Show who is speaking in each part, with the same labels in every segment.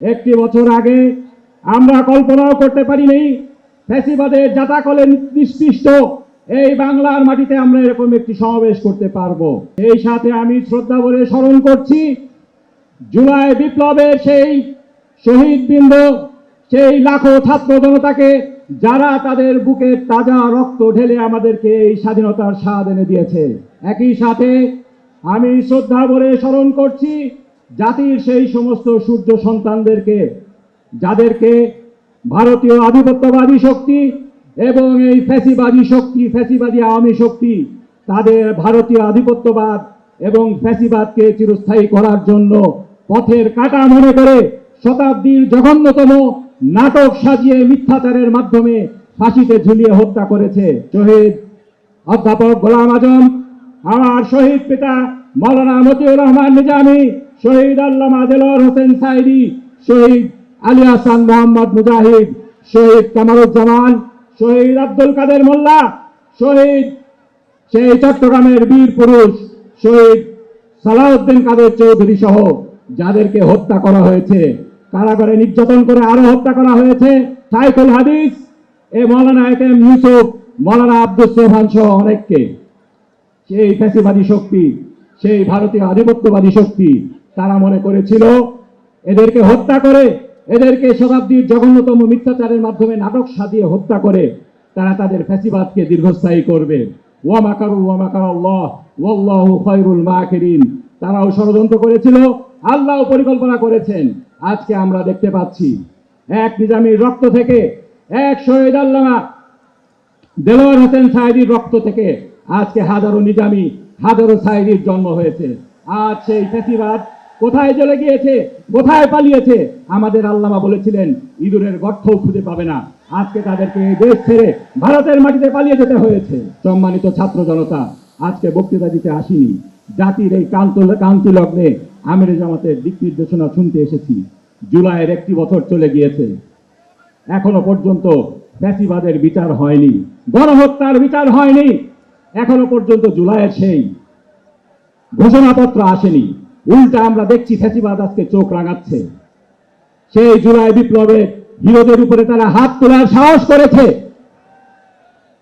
Speaker 1: একটি বছর আগে আমরা কল্পনাও করতে পারিনি ফ্যাসিবাদের জাতাকলে নিষ্পিষ্ট এই বাংলার মাটিতে আমরা এরকম একটি সমাবেশ করতে পারব। এই সাথে আমি শ্রদ্ধা বলে স্মরণ করছি, জুলাই বিপ্লবের সেই শহীদ বৃন্দ, সেই লাখো ছাত্র জনতাকে যারা তাদের বুকে তাজা রক্ত ঢেলে আমাদেরকে এই স্বাধীনতার স্বাদ এনে দিয়েছে। একই সাথে আমি শ্রদ্ধা ভরে স্মরণ করছি জাতির সেই সমস্ত সূর্য সন্তানদেরকে, যাদেরকে ভারতীয় আধিপত্যবাদী শক্তি এবং এই ফ্যাসিবাদী শক্তি, ফ্যাসিবাদী আওয়ামী শক্তি, তাদের ভারতীয় আধিপত্যবাদ এবং ফ্যাসিবাদকে চিরস্থায়ী করার জন্য পথের কাটা মনে করে শতাব্দীর জঘন্যতম নাটক সাজিয়ে মিথ্যাচারের মাধ্যমে ফাঁসিতে ঝুলিয়ে হত্যা করেছে। শহীদ অধ্যাপক গোলাম আজম, আমার শহীদ পিতা মৌলানা মতিউর রহমান নিজামী শহীদ আল্লামা দেলোয়ার হোসেন সাইদি, শহীদ আলী হাসান মোহাম্মদ মুজাহিদ, শহীদ কামারুজ্জামান, শহীদ আব্দুল কাদের মোল্লা, শহীদ সেই চট্টগ্রামের বীর পুরুষ, শহীদ সালাউদ্দিন কাদের চৌধুরী সহ যাদেরকে হত্যা করা হয়েছে, কারাগারে নির্যাতন করে আরও হত্যা করা হয়েছে, সাইফুল হাদিস এ Maulana A K M Yusuf, Maulana Abdul Sohan সহ অনেককে। সেই ফ্যাসিবাদী শক্তি, সেই ভারতীয় আধিপত্যবাদী শক্তি তারা মনে করেছিল, এদেরকে হত্যা করে, এদেরকে শতাব্দীর জঘন্যতম মিথ্যাচারের মাধ্যমে নাটক সাজিয়ে হত্যা করে, তারা তাদের ফ্যাসিবাদকে দীর্ঘস্থায়ী করবে। তারাও ষড়যন্ত্র করেছিল আল্লাহ পরিকল্পনা করেছেন। আজকে আমরা দেখতে পাচ্ছি, এক নিজামীর রক্ত থেকে এক শহীদ আল্লামা দেলোয়ার হোসেন সাহেদির রক্ত থেকে আজকে হাজারো নিজামি, হাজারো সাহেদির জন্ম হয়েছে। আজ সেই ফেসিবাদ কোথায় চলে গিয়েছে? কোথায় পালিয়েছে? আমাদের আল্লামা বলেছিলেন, ইঁদুরের গর্থও খুঁজে পাবে না। আজকে তাদেরকে এই দেশ ছেড়ে ভারতের মাটিতে পালিয়ে যেতে হয়েছে। সম্মানিত ছাত্র জনতা, আজকে বক্তৃতা দিতে আসিনি। জাতির এই কান্ত কান্তি লগ্নে আমির জামাতের দিক নির্দেশনা শুনতে এসেছি। জুলাইয়ের একটি বছর চলে গিয়েছে। এখনও পর্যন্ত ফ্যাসিবাদের বিচার হয়নি। গণহত্যার বিচার হয়নি। এখনও পর্যন্ত জুলাইয়ের সেই ঘোষণাপত্র আসেনি। উল্টা আমরা দেখছি ফ্যাসিবাদ আজকে চোখ রাঙাচ্ছে। সেই জুলাই বিপ্লবের হিরোদের উপরে তারা হাত তোলার সাহস করেছে।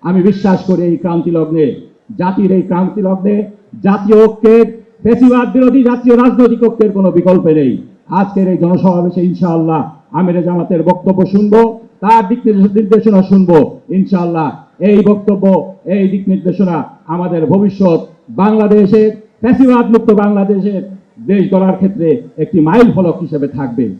Speaker 1: আমি বিশ্বাস করি এই ক্রান্তি লগ্নে, জাতির এই ক্রান্তি লগ্নে, জাতীয় ঐক্যের ফেসিবাদ বিরোধী জাতীয় রাজনৈতিক ঐক্যের কোনো বিকল্প নেই। আজকের এই জনসমাবেশে ইনশাআল্লাহ আমিরে জামাতের বক্তব্য শুনব, তার দিক নির্দেশ- নির্দেশনা শুনব, ইনশাআল্লাহ। এই বক্তব্য, এই দিক নির্দেশনা আমাদের ভবিষ্যৎ বাংলাদেশের ফ্যাসিবাদ মুক্ত বাংলাদেশের দেশ গড়ার ক্ষেত্রে একটি মাইল ফলক হিসেবে থাকবে।